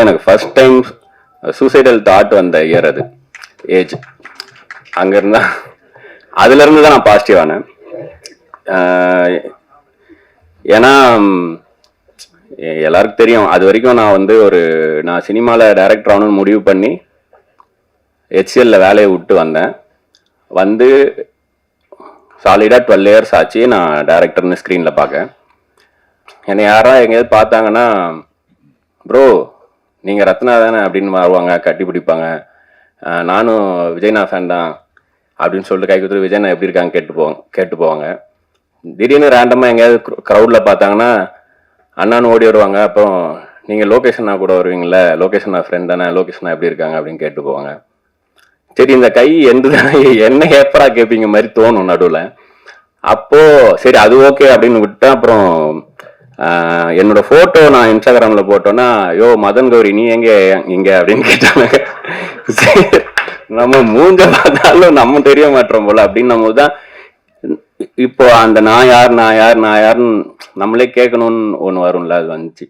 அதான் எனக்கு first time suicidal thought வந்த இயர் அது. ஏஜ் அங்கேருந்தா அதுலேருந்து தான் நான் பாசிட்டிவ் ஆனேன். ஏன்னா எல்லாருக்கும் தெரியும். அது வரைக்கும் நான் வந்து ஒரு நான் சினிமாவில் டைரக்டர் ஆகணும்னு முடிவு பண்ணி ஹெச்சிஎல்ல வேலையை விட்டு வந்தேன். வந்து சாலிடாக டுவெல் இயர்ஸ் ஆச்சு. நான் டேரக்டர்னு ஸ்க்ரீனில் பார்க்க என்னை யாராவது எங்கேயாவது பார்த்தாங்கன்னா ப்ரோ நீங்கள் ரத்னா தானே அப்படின்னு வருவாங்க கட்டி பிடிப்பாங்க. நானும் விஜய்னா ஃபேன் தான் அப்படின்னு சொல்லிட்டு கை கொடுத்துட்டு விஜய்னா எப்படி இருக்காங்க கேட்டு போவாங்க கேட்டு போவாங்க. திடீர்னு ரேண்டமாக எங்கேயாவது க்ரௌடில் பார்த்தாங்கன்னா அண்ணான்னு ஓடி வருவாங்க. அப்புறம் நீங்கள் லொக்கேஷனா கூட வருவீங்களே லொக்கேஷனா ஃப்ரெண்ட் தானே லொக்கேஷனா எப்படி இருக்காங்க அப்படின்னு கேட்டு போவாங்க. சரி இந்த கை எந்த என்ன ஏப்பரா கேட்பீங்க மாதிரி தோணும் நடுவில். அப்போது சரி அது ஓகே அப்படின்னு விட்டேன் அப்புறம் என்னோட போட்டோ நான் இன்ஸ்டாகிராமில் போட்டோன்னா யோ மதன் கௌரி நீ எங்கே இங்கே? அப்படின்னு கேட்டாங்க. நம்ம மூஞ்ச பார்த்தாலும் நம்ம தெரிய மாட்டோம் போல அப்படின்னும் போது தான் இப்போ அந்த நான் யார் நான் யார் நான் யாருன்னு நம்மளே கேட்கணும்னு ஒன்று வரும்ல அது வந்துச்சு.